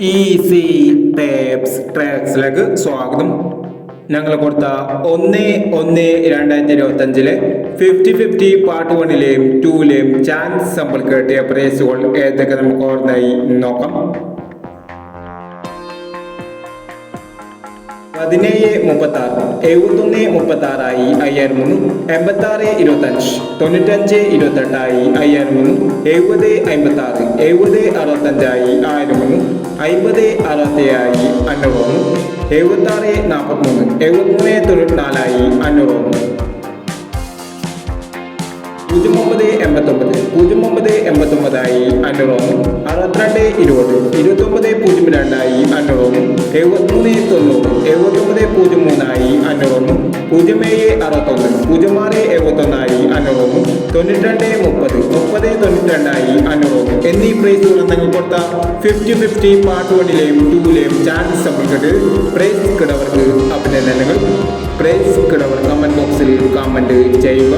Easy tapes ട്രാക്സിലേക്ക് സ്വാഗതം. ഞങ്ങൾ കൊടുത്ത ഒന്ന് ഒന്ന് രണ്ടായിരത്തി ഇരുപത്തി അഞ്ചിലെ ഫിഫ്റ്റി ഫിഫ്റ്റി പാർട്ട് വണ്ണിലെയും ടൂവിലെയും ചാൻസ് നമ്മൾ കേട്ടിയ പ്രൈസുകൾ ഏതൊക്കെ നമുക്ക് ഓർമ്മയായി നോക്കാം. പതിനേഴ് മുപ്പത്തി ആറ് എഴുപത്തൊന്ന് മുപ്പത്തി ആറായി അയ്യായിരം മൂന്ന് എൺപത്തി ആറ് ഇരുപത്തഞ്ച് തൊണ്ണൂറ്റഞ്ച് ഇരുപത്തെട്ടായി അയ്യായിരം മൂന്ന് എഴുപത് അമ്പത്തി ആറ് എഴുപത് അറുപത്തഞ്ചായി ആയിരം മൂന്ന് അമ്പത് അറുപത്തേഴായി അഞ്ഞൂറ് എഴുപത്തി ആറ് നാൽപ്പത്തി മൂന്ന് എഴുപത്തിമൂന്ന് തൊണ്ണൂറ്റിനാലായി അഞ്ഞൂറ് ഒന്ന് പൂജ്യം ഒമ്പത് എൺപത്തൊമ്പത് പൂജ്യം ഒമ്പത് എൺപത്തൊമ്പതായി അഞ്ഞൂറ് ഒന്ന് അറുപത്തിരണ്ട് ഇരുപത് രണ്ടായി എഴുപത്തിമൂന്ന് തൊണ്ണൂറ് എഴുപത്തൊമ്പത് പൂജ്യം മൂന്നായി അഞ്ഞൂറും പൂജ്യം ഏഴ് അറുപത്തൊന്ന്. പൂജ്യം ആറ് എഴുപത്തൊന്നായി അഞ്ഞൂറും തൊണ്ണൂറ്റിരണ്ട് മുപ്പത്. മുപ്പത് തൊണ്ണൂറ്റിരണ്ടായി അഞ്ഞൂറും എന്നീ പ്രൈസുകൾ നിങ്ങൾ കൊടുത്ത ഫിഫ്റ്റി ഫിഫ്റ്റി പാർട്ട് വണ്ണിലെയും ടൂവിലെയും ചാൻസ് നമ്മൾക്കിട്ട് പ്രൈസ് കിടവർക്ക് അഭിനന്ദനങ്ങൾ. പ്രൈസ് കിടവർ കമന്റ് ബോക്സിൽ കമന്റ് ചെയ്യുക.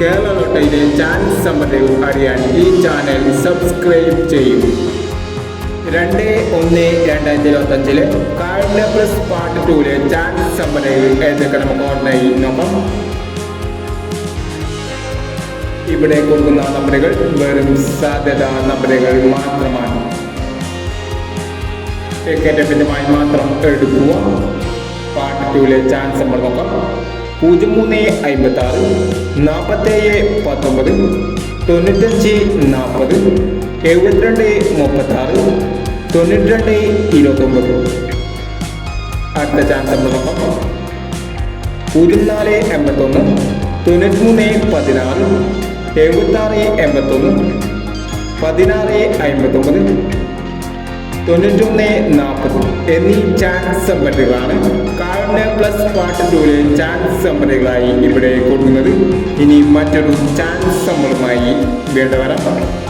കേരള ലോട്ടയിലെ ചാൻസ് സംബന്ധവും അറിയാൻ ഈ ചാനൽ സബ്സ്ക്രൈബ് ചെയ്യും. രണ്ട് ഒന്ന് രണ്ടായിരത്തി ഇരുപത്തി അഞ്ചിൽ കാഴ്ച പ്ലസ് പാർട്ട് ടൂൽ ചാൻസ് ഏതൊക്കെ നമുക്ക് ഓൺലൈൻ നോക്കാം. ഇവിടെ കൊടുക്കുന്ന നമ്പറുകൾ വെറും സാധ്യത നമ്പറുകൾ മാത്രമാണ്. ടിക്കറ്റിന്റെമായി മാത്രം എടുക്കുക. പാർട്ട് ടൂലെ ചാൻസ് നമ്മൾ നോക്കാം. പൂജ്യം മൂന്ന് അമ്പത്തി ആറ് നാൽപ്പത്തേഴ് പത്തൊമ്പത് തൊണ്ണൂറ്റഞ്ച് നാൽപ്പത് എഴുപത്തിരണ്ട് മുപ്പത്തി ആറ് തൊണ്ണൂറ്റിരണ്ട് ഇരുപത്തൊമ്പത്. അടുത്ത ചാൻസ് നമ്മൾ നോക്കാം എൺപത്തൊന്ന് തൊണ്ണൂറ്റിമൂന്ന് പതിനാറ് എഴുപത്താറ് എൺപത്തൊന്ന് പതിനാറ് അമ്പത്തൊമ്പത് തൊണ്ണൂറ്റൊന്ന് നാൽപ്പത് എന്നീ ചാൻസ് സമ്പന്നുകളാണ് കാർഡിന് പ്ലസ് പാർട്ട് ടൂലെ ചാൻസ് സമ്പന്നുകളായി ഇവിടെ കൊടുക്കുന്നത്. ഇനി മറ്റൊരു ചാൻസ് സമ്പളുമായി വേണ്ടവരാണ് വരാം.